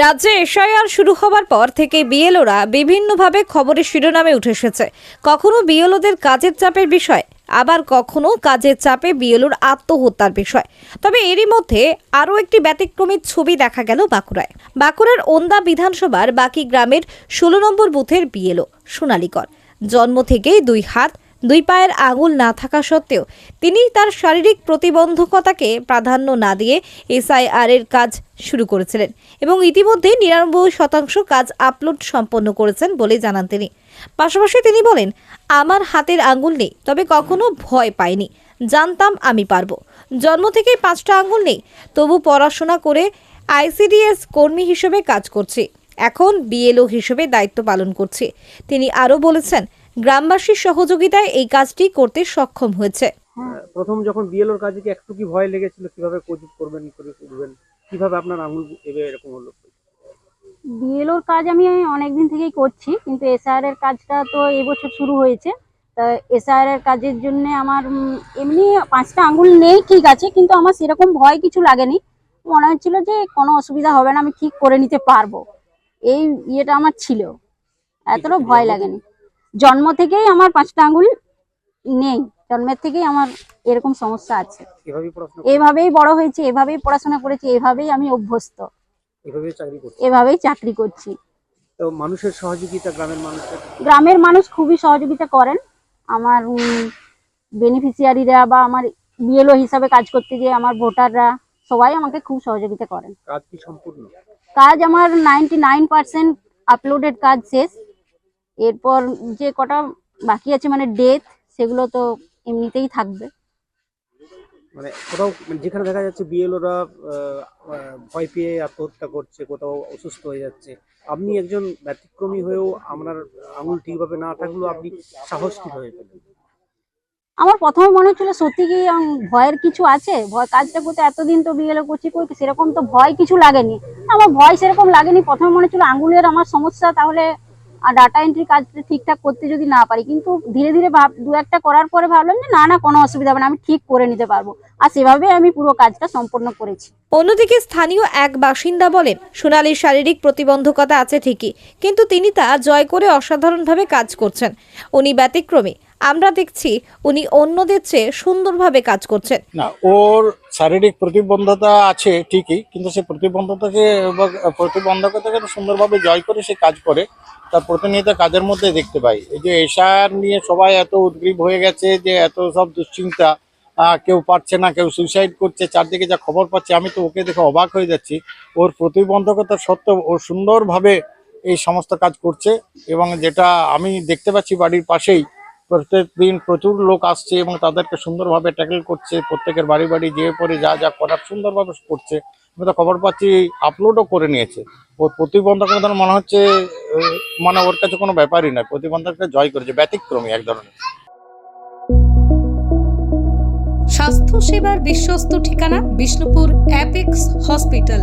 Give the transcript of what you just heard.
রাজ্যে এসআইআর শুরু হবার পর থেকে বিএলওরা বিভিন্নভাবে খবরের শিরোনামে উঠে এসেছে। কখনো বিএলওদের কাজের চাপের বিষয়, আবার কখনো কাজের চাপে বিএলওর আত্মহত্যার বিষয়। তবে এরই মধ্যে আরও একটি ব্যতিক্রমী ছবি দেখা গেল বাঁকুড়ায়। বাঁকুড়ার ওন্দা বিধানসভার বাকি গ্রামের ষোলো নম্বর বুথের বিএলও সোনালিকর। জন্ম থেকেই দুই হাত দুই পায়ের আঙুল না থাকা সত্ত্বেও তিনি তার শারীরিক প্রতিবন্ধকতাকে প্রাধান্য না দিয়ে এসআইআর এর কাজ শুরু করেছিলেন এবং ইতিমধ্যে নিরানব্বই শতাংশ কাজ আপলোড সম্পন্ন করেছেন বলে জানান তিনি। পাশাপাশি তিনি বলেন, আমার হাতের আঙুল নেই, তবে কখনো ভয় পাইনি। জানতাম আমি পারব। জন্ম থেকেই পাঁচটা আঙুল নেই, তবু পড়াশোনা করে আইসিডিএস কর্মী হিসেবে কাজ করছি। এখন বিএলও হিসেবে দায়িত্ব পালন করছি। তিনি আরও বলেছেন গ্রামবাসীর সহযোগিতায় এই কাজটি করতে সক্ষম হয়েছে। প্রথম যখন বিএলওর কাজে কি একটু কি ভয় লেগেছিল? কীভাবে কোচ করবেন করে করবেন? কীভাবে আপনার আঙুল এবে এরকম হলো? বিএলওর কাজ আমি অনেক দিন থেকেই করছি কিন্তু এসআর এর কাজটা তো এবছর শুরু হয়েছে। তা এসআর এর কাজের জন্য আমার এমনি পাঁচটা আঙ্গুল নেই ঠিক আছে কিন্তু আমার সেরকম ভয় কিছু লাগেনি। মনে হচ্ছিল যে কোনো অসুবিধা হবে না আমি ঠিক করে নিতে পারব। এই ইয়েটা আমার ছিল। এতটা ভয় লাগেনি। জন্ম থেকেই আমার পাঁচটা আঙ্গুল নেই জন্মের থেকেই আমার এরকম সমস্যা আছে। এভাবেই বড় হয়েছে এভাবেই পড়াশোনা করেছি এভাবেই আমি অভ্যস্ত। এভাবেই চাকরি করছে? তো মানুষের সহযোগিতা গ্রামের মানুষের? গ্রামের মানুষ খুবই সহযোগিতা করেন। আমার বেনিফিশিয়ারিরা বা আমার বিএলও হিসাবে কাজ করতে গিয়ে আমার ভোটাররা সবাই আমাকে খুব সহযোগিতা করেন। কাজ কি সম্পূর্ণ? কাজ আমার নাইনটি নাইন পার্সেন্ট আপলোডেড কাজ শেষ। এরপর যে কটা বাকি আছে মানে ডেথ সেগুলো তো এমনিতেই থাকবে। মানে কোথাও মানে যেখানে দেখা যাচ্ছে বিএলওরা ভয় পেয়ে আত্মহত্যা করছে কোথাও অসুস্থ হয়ে যাচ্ছে। আপনি একজন ব্যতিক্রমী হয়েও আপনার আঙুল ঠিকভাবে না থাকলেও আপনি সাহস কীভাবে পেলেন আমার প্রথমে মনে হচ্ছিল সত্যি কি ভয়ের কিছু আছে? ভয় কাজটা করতে এতদিন তো বিএলও করছি কই সেরকম তো ভয় কিছু লাগেনি। আমার ভয় সেরকম লাগেনি। প্রথমে মনে হচ্ছিল আঙ্গুলের আমার সমস্যা তাহলে ডাটা এন্ট্রি কাজটা ঠিকঠাক করতে যদি না পারি কিন্তু ধীরে ধীরে ভাব দু একটা করার পরে ভাবলাম যে না না কোনো অসুবিধা হবে না আমি ঠিক করে নিতে পারব। আর সেভাবে আমি পুরো কাজটা সম্পন্ন করেছি। অন্যদিকে স্থানীয় এক বাসিন্দা বলেন সোনালীর শারীরিক প্রতিবন্ধকতা আছে ঠিকই কিন্তু তিনি তা জয় করে অসাধারণভাবে কাজ করছেন। উনি ব্যতিক্রমী। আমরা দেখছি উনি অন্যদের চেয়ে সুন্দরভাবে কাজ করছেন। না ওর শারীরিক প্রতিবন্ধতা আছে ঠিকই কিন্তু সে প্রতিবন্ধতাকে প্রতিবন্ধকতাকে তো সুন্দরভাবে জয় করে সে কাজ করে। তার প্রতিনিয়ত কাজের মধ্যে দেখতে পাই। এই যে এশার নিয়ে সবাই এত উদ্গ্রীব হয়ে গেছে যে এত সব দুশ্চিন্তা কেউ পারছে না, কেউ সুইসাইড করছে, চারদিকে যা খবর পাচ্ছে, আমি তো ওকে দেখে অবাক হয়ে যাচ্ছি। ওর প্রতিবন্ধকতা সত্ত্বেও ও সুন্দরভাবে এই সমস্ত কাজ করছে এবং যেটা আমি দেখতে পাচ্ছি বাড়ির পাশেই, প্রত্যেক দিন প্রচুর লোক আসছে এবং তাদেরকে সুন্দরভাবে ট্যাকেল করছে, প্রত্যেকের বাড়ি বাড়ি যেয়ে পরে যা যা করার সুন্দরভাবে করছে। আমি তো খবর পাচ্ছি আপলোডও করে নিয়েছে। ওর প্রতিবন্ধকতা মনে হচ্ছে মানে ওর কাছে কোনো ব্যাপারই নয়। প্রতিবন্ধকতা জয় করেছে, ব্যতিক্রমী এক ধরনের। স্বাস্থ্য সেবার বিশ্বস্ত ঠিকানা, বিষ্ণুপুর অ্যাপেক্স হসপিটাল